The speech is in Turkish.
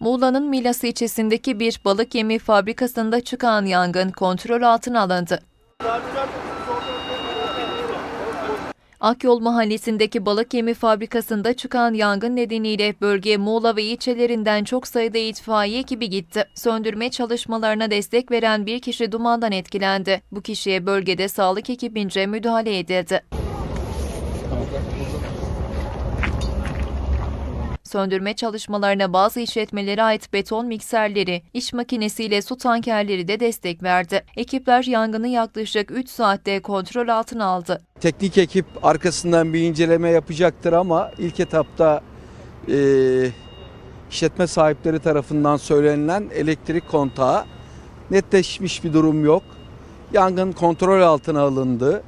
Muğla'nın Milas ilçesindeki bir balık yemi fabrikasında çıkan yangın kontrol altına alındı. Akyol mahallesindeki balık yemi fabrikasında çıkan yangın nedeniyle bölgeye Muğla ve ilçelerinden çok sayıda itfaiye ekibi gitti. Söndürme çalışmalarına destek veren bir kişi dumandan etkilendi. Bu kişiye bölgede sağlık ekibince müdahale edildi. Söndürme çalışmalarına bazı işletmelere ait beton mikserleri, iş makinesiyle su tankerleri de destek verdi. Ekipler yangını yaklaşık 3 saatte kontrol altına aldı. Teknik ekip arkasından bir inceleme yapacaktır ama ilk etapta e, işletme sahipleri tarafından söylenilen elektrik kontağı netleşmiş bir durum yok. Yangın kontrol altına alındı.